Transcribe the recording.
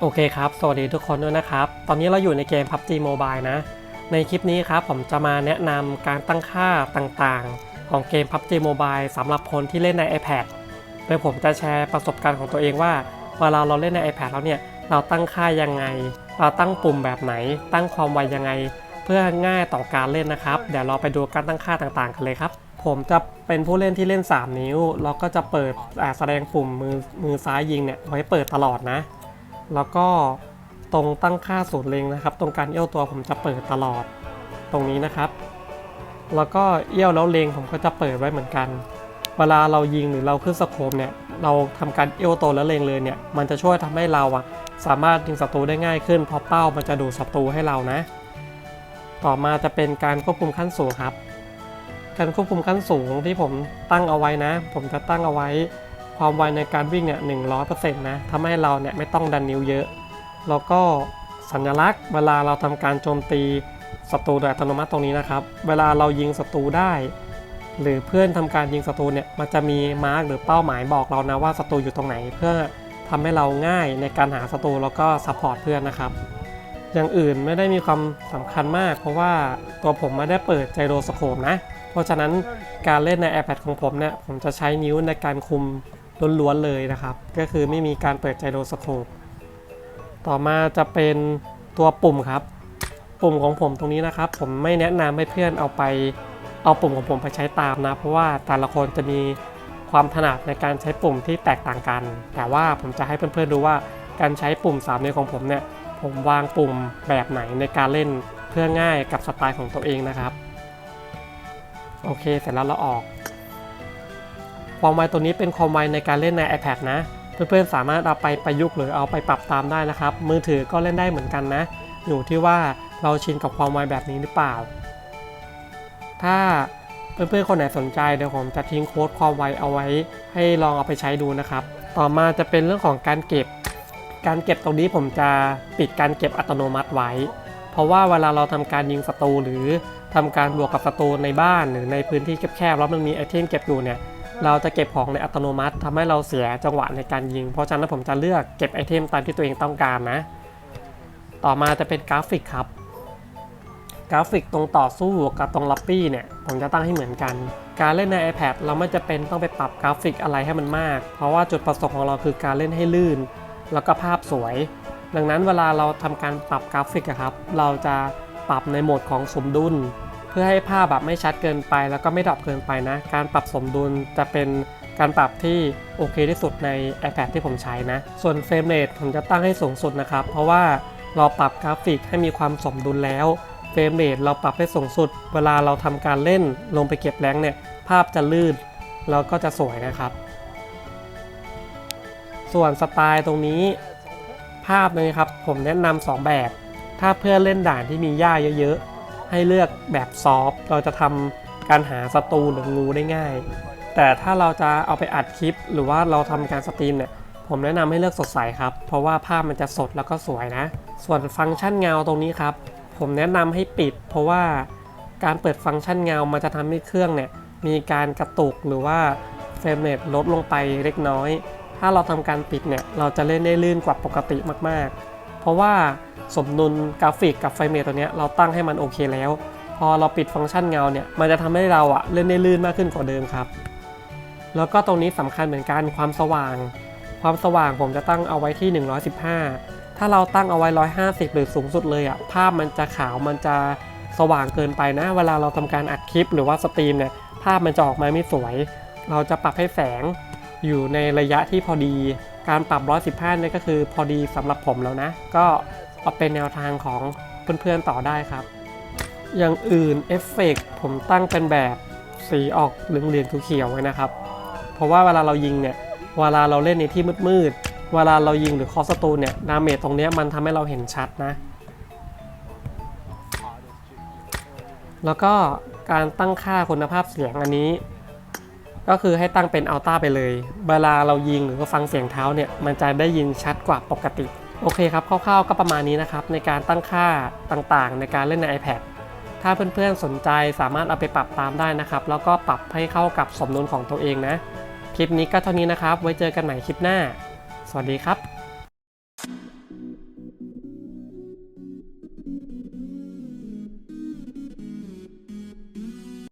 โอเคครับ สวัสดีทุกคนด้วยนะครับ ตอนนี้เราอยู่ในเกม PUBG Mobile นะ ในคลิปนี้ครับผมจะมาแนะนำการตั้งค่าต่างๆ ของเกม PUBG Mobile สำหรับคนที่เล่นใน iPad โดยผมจะแชร์ประสบการณ์ของตัวเองว่า เวลาเราเล่นใน iPad แล้วเนี่ย เราตั้งค่ายังไง เราตั้งปุ่มแบบไหน ตั้งความไวยังไง เพื่อง่ายต่อการเล่นนะครับ เดี๋ยวเราไปดูการตั้งค่าต่างๆ กันเลยครับ ผมจะเป็นผู้เล่นที่เล่น 3 นิ้วแล้วก็จะเปิดแสดงปุ่มมือมือซ้ายยิงเนี่ยไว้เปิดตลอดนะ แล้วก็ตรงตั้งค่าสูตรเล็งนะครับ ตรงการเอี้ยวตัวผมจะเปิดตลอดตรงนี้นะครับ แล้วก็เอี้ยวแล้วเล็งผมก็จะเปิดไว้เหมือนกัน เวลาเรายิงหรือเราขึ้นสโคปเนี่ยเราทำการเอี้ยวตัวแล้วเล็งเลยเนี่ยมันจะช่วยทำให้เราอะสามารถยิงศัตรูได้ง่ายขึ้นเพราะเป้ามันจะดูดศัตรูให้เรานะ ต่อมาจะเป็นการควบคุมขั้นสูงครับ การควบคุมขั้นสูงที่ผมตั้งเอาไว้นะ ผมจะตั้งเอาไว้ ความไวในการวิ่งเนี่ยหนึ่งร้อยเปอร์เซ็นต์นะทำให้เราเนี่ยไม่ต้องดันนิ้วเยอะ แล้วก็สัญลักษณ์เวลาเราทำการโจมตีศัตรูโดยอัตโนมัติตรงนี้นะครับ เวลาเรายิงศัตรูได้ หรือเพื่อนทำการยิงศัตรูเนี่ยมันจะมีมาร์กหรือเป้าหมายบอกเรานะว่าศัตรูอยู่ตรงไหน เพื่อทำให้เราง่ายในการหาศัตรูแล้วก็ซัพพอร์ตเพื่อนนะครับอย่างอื่นไม่ได้มีความสำคัญมาก เพราะว่าตัวผมไม่ได้เปิดไจโรสโคปนะ เพราะฉะนั้นการเล่นใน iPad ของผมเนี่ยผมจะใช้นิ้วในการคุม ล้วนๆเลยนะครับ ก็คือไม่มีการเปิดไจโรสโคปต่อมาจะเป็นตัวปุ่มครับ ปุ่มของผมตรงนี้นะครับ ผมไม่แนะนำให้เพื่อนเอาไป เอาปุ่มของผมไปใช้ตามนะ เพราะว่าแต่ละคนจะมีความถนัดในการใช้ปุ่มที่แตกต่างกัน แต่ว่าผมจะให้เพื่อนๆดูว่าการใช้ปุ่ม3นิ้วของผมเนี่ย ผมวางปุ่มแบบไหนในการเล่นเพื่อง่ายกับสไตล์ของตัวเองนะครับ โอเค เสร็จแล้วเราออก ความไวตัวนี้เป็นความไวในการเล่นใน iPad นะ เพื่อนๆสามารถเอาไปประยุกต์หรือเอาไปปรับตามได้นะครับ มือถือก็เล่นได้เหมือนกันนะ อยู่ที่ว่าเราชินกับความไวแบบนี้หรือเปล่า ถ้าเพื่อนๆคนไหนสนใจเดี๋ยวผมจะทิ้งโค้ดความไวเอาไว้ ให้ลองเอาไปใช้ดูนะครับ ต่อมาจะเป็นเรื่องของการเก็บ การเก็บตรงนี้ผมจะปิดการเก็บอัตโนมัติไว้ เพราะว่าเวลาเราทำการยิงศัตรูหรือทำการบวกกับศัตรูในบ้านหรือในพื้นที่แคบๆแล้วมันมีไอเทมเก็บอยู่เนี่ย เราจะเก็บของในอัตโนมัติทำให้เราเสียจังหวะในการยิง เพราะฉะนั้นผมจะเลือกเก็บไอเทมตามที่ตัวเองต้องการนะ ต่อมาจะเป็นกราฟิกครับ กราฟิกตรงต่อสู้กับตรงลับปี้เนี่ย ผมจะตั้งให้เหมือนกัน การเล่นใน iPad เราไม่จะเป็นต้องไปปรับกราฟิกอะไรให้มันมาก เพราะว่าจุดประสงค์ของเราคือการเล่นให้ลื่น แล้วก็ภาพสวย ดังนั้นเวลาเราทำการปรับกราฟิกครับ เราจะปรับในโหมดของสมดุล พื่อให้ภาพแบบไม่ชัดเกินไป แล้วก็ไม่ดรอปเกินไปนะ การปรับสมดุลจะเป็นการปรับที่โอเคที่สุดใน iPad ที่ผมใช้นะ ส่วนเฟรมเรทผมจะตั้งให้สูงสุดนะครับ เพราะว่าเราปรับกราฟิกให้มีความสมดุลแล้วเฟรมเรทเราปรับให้สูงสุด เวลาเราทำการเล่นลงไปเก็บแรงเนี่ยภาพจะลื่นแล้วก็จะสวยนะครับ ส่วนสไตล์ตรงนี้ภาพนะครับผมแนะนำสองแบบ ถ้าเพื่อเล่นด่านที่มีหญ้าเยอะๆ ให้เลือกแบบซอฟต์เราจะทำการหาศัตรูหรืองูได้ง่าย แต่ถ้าเราจะเอาไปอัดคลิป หรือว่าเราทำการสตรีมเนี่ยผมแนะนำให้เลือกสดใสครับ เพราะว่าภาพมันจะสดแล้วก็สวยนะ ส่วนฟังก์ชันเงาตรงนี้ครับ ผมแนะนำให้ปิด เพราะว่าการเปิดฟังก์ชันเงามันจะทำให้เครื่องเนี่ยมีการกระตุกหรือว่าเฟรมเรทลดลงไปเล็กน้อย ถ้าเราทำการปิดเนี่ยเราจะเล่นได้ลื่นกว่าปกติมากๆ ราะว่าสมดุลกราฟิกกับไฟเมทตัวนี้เราตั้งให้มันโอเคแล้ว พอเราปิดฟังก์ชันเงาเนี่ยมันจะทำให้เราอะเล่นได้ลื่นมากขึ้นกว่าเดิมครับ แล้วก็ตรงนี้สำคัญเหมือนกันความสว่าง ความสว่างผมจะตั้งเอาไว้ที่ 115 ถ้าเราตั้งเอาไว้ 150 หรือสูงสุดเลยอะภาพมันจะขาวมันจะสว่างเกินไปนะ เวลาเราทำการอัดคลิปหรือว่าสตรีมเนี่ยภาพมันจะออกมาไม่สวย เราจะปรับให้แสงอยู่ในระยะที่พอดี การปรับ 115เนี่ยก็คือพอดีสำหรับผมแล้วนะ ก็เอาเป็นแนวทางของเพื่อนๆต่อได้ครับ อย่างอื่นเอฟเฟกต์ผมตั้งเป็นแบบสีออกเหลืองๆเขียวๆไว้นะครับ เพราะว่าเวลาเรายิงเนี่ย เวลาเราเล่นในที่มืดๆ เวลาเรายิงหรือคอสตูเนี่ยดาเมจตรงนี้มันทำให้เราเห็นชัดนะ แล้วก็การตั้งค่าคุณภาพเสียงอันนี้ ก็คือให้ตั้งเป็นอัลต้าไปเลยเวลาเรายิงหรือฟังเสียงเท้าเนี่ยมันจะได้ยินชัดกว่าปกติ โอเคครับคร่าวๆก็ประมาณนี้นะครับในการตั้งค่าต่างๆ ในการเล่นใน iPad ถ้าเพื่อนๆสนใจสามารถเอาไปปรับตามได้นะครับ แล้วก็ปรับให้เข้ากับสมดุลของตัวเองนะ คลิปนี้ก็เท่านี้นะครับ ไว้เจอกันใหม่คลิปหน้า สวัสดีครับ